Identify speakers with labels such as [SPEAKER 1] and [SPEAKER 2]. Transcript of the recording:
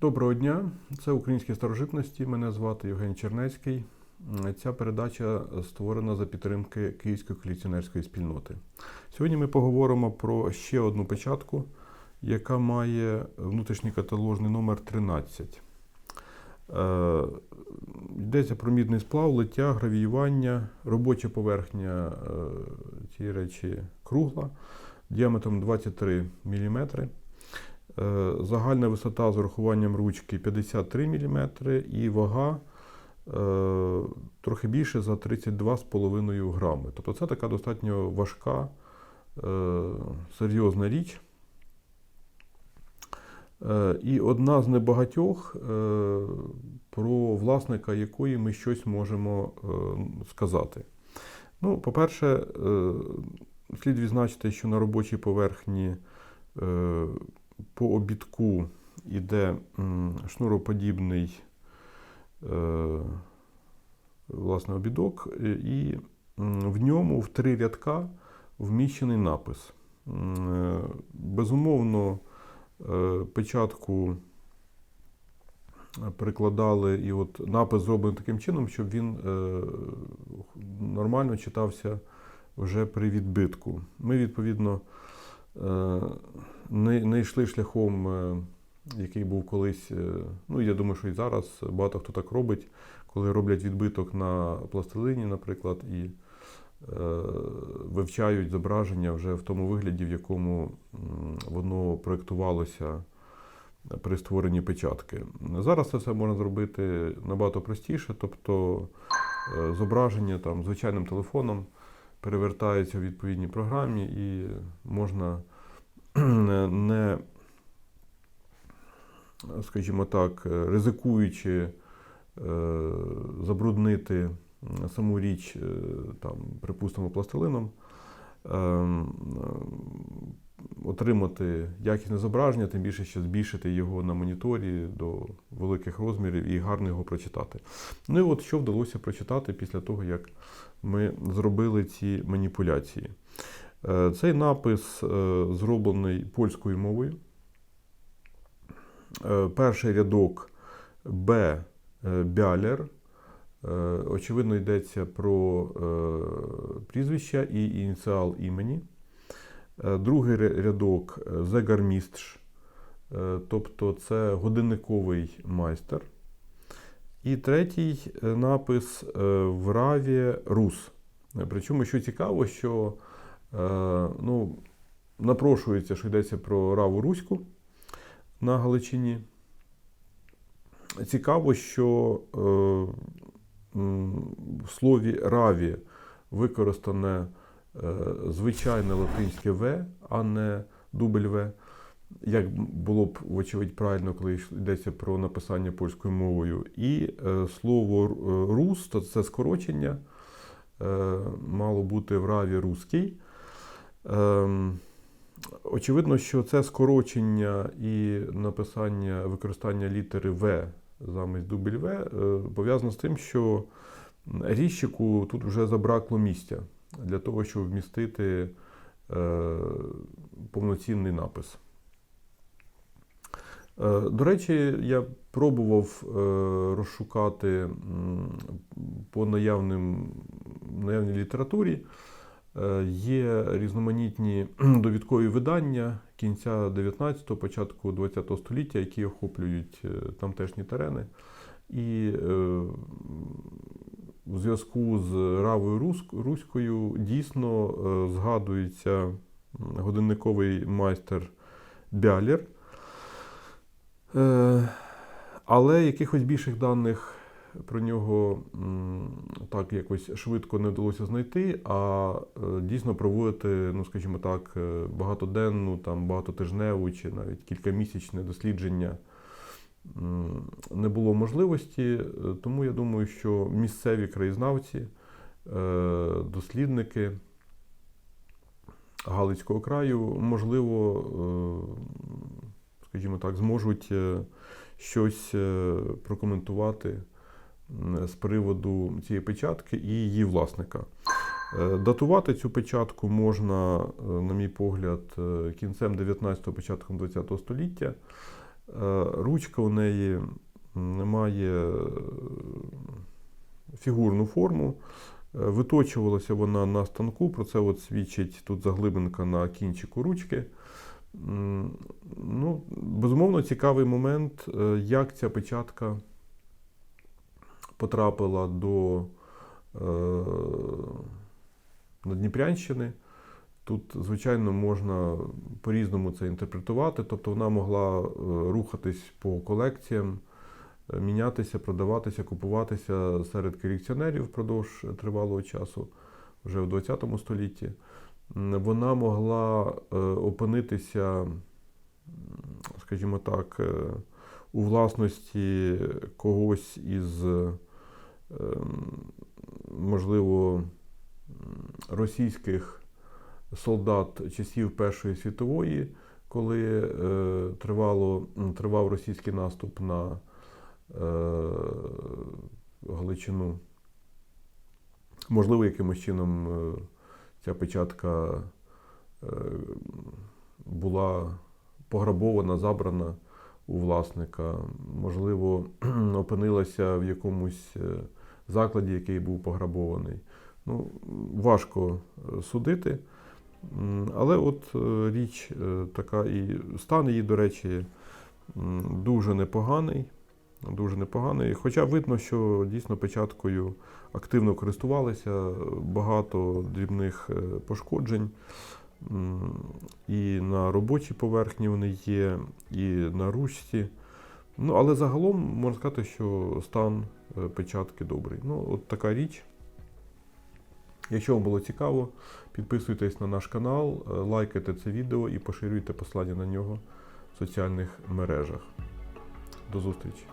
[SPEAKER 1] Доброго дня, це Українські старожитності. Мене звати Євген Чернецький. Ця передача створена за підтримки Київської колекціонерської спільноти. Сьогодні ми поговоримо про ще одну печатку, яка має внутрішній каталожний номер 13. Е, Йдеться про мідний сплав, лиття, гравіювання, робоча поверхня е, цієї речі кругла діаметром 23 мм. Е, Загальна висота з урахуванням ручки 53 мм і вага е, трохи більше за 32,5 грами. Тобто це така достатньо важка, е, серйозна річ. І одна з небагатьох, про власника якої ми щось можемо сказати. Ну, по-перше, слід відзначити, що на робочій поверхні по обідку йде шнуроподібний е, власне, обідок, і в ньому в три рядка вміщений напис. Е, Безумовно, е, печатку прикладали, і от напис зроблений таким чином, щоб він нормально читався вже при відбитку. Ми, відповідно, не, не йшли шляхом, е, який був колись. е, Ну, я думаю, що і зараз багато хто так робить, коли роблять відбиток на пластилині, наприклад, і е, вивчають зображення вже в тому вигляді, в якому воно проєктувалося при створенні печатки. Зараз це все можна зробити набагато простіше, тобто е, зображення там звичайним телефоном перевертається в відповідній програмі і можна не, скажімо так, ризикуючи е, забруднити саму річ, е, там, припустимо, пластилином, е, отримати якісне зображення, тим більше ще збільшити його на моніторі до великих розмірів і гарно його прочитати. Ну і от що вдалося прочитати після того, як ми зробили ці маніпуляції. Е, Цей напис е, зроблений польською мовою. Е, Перший рядок Б. Бялер. Очевидно, йдеться про прізвище і ініціал імені. Другий рядок Зегармістш, тобто це годинниковий майстер. І третій напис в раві Рус. Причому, що цікаво, що ну, напрошується, що йдеться про раву Руську на Галичині. Цікаво, що е, в слові раві використане е, звичайне латинське В, а не дубль В. Як було б, вочевидь, правильно, коли йдеться про написання польською мовою. І е, слово е, рус, то це скорочення, е, мало бути в раві руський. Ем, Очевидно, що це скорочення і написання використання літери В замість дубль В е, пов'язано з тим, що ріщику тут вже забракло місця для того, щоб вмістити е, повноцінний напис. Е, До речі, я пробував розшукати по наявним, наявній літературі. Е, Є різноманітні довідкові видання кінця 19-го, початку 20-го століття, які охоплюють е, тамтешні терени. І е, в зв'язку з Равою Руською дійсно згадується годинниковий майстер Бялер. Е, Але якихось більших даних про нього так якось швидко не вдалося знайти, а е, дійсно проводити, ну скажімо так, е, багатоденну, там, багатотижневу чи навіть кількамісячне дослідження не було можливості. Е, Тому я думаю, що місцеві краєзнавці, дослідники Галицького краю, можливо, скажімо так, зможуть щось прокоментувати з приводу цієї печатки і її власника. Е, Датувати цю печатку можна, е, на мій погляд, е, кінцем 19-го, початком 20-го століття. Ручка у неї має фігурну форму. Виточувалася вона на станку, про це от свідчить тут заглибинка на кінчику ручки. Ну, безумовно, цікавий момент, як ця печатка потрапила до е, Надніпрянщини. Тут, звичайно, можна по-різному це інтерпретувати. Тобто вона могла е, рухатись по колекціям, е, мінятися, продаватися, купуватися серед колекціонерів впродовж тривалого часу, вже в ХХ столітті. Вона могла опинитися, скажімо так, у власності когось із, можливо, російських солдат часів Першої світової, коли е, тривало, тривав російський наступ на е, Галичину. Можливо, якимось чином е, ця печатка була пограбована, забрана у власника. Можливо, опинилася в якомусь закладі, який був пограбований. Ну, важко е, судити. Але от е, річ е, така, і стан її, до речі, дуже непоганий. Дуже непоганий. Хоча видно, що дійсно печаткою активно користувалися, багато дрібних пошкоджень. І на робочій поверхні вони є, і на ручці. Ну, але загалом можна сказати, що стан е, печатки добрий. Ну, от така річ. Якщо вам було цікаво, підписуйтесь на наш канал, е, лайкайте це відео і поширюйте послання на нього в соціальних мережах. До зустрічі!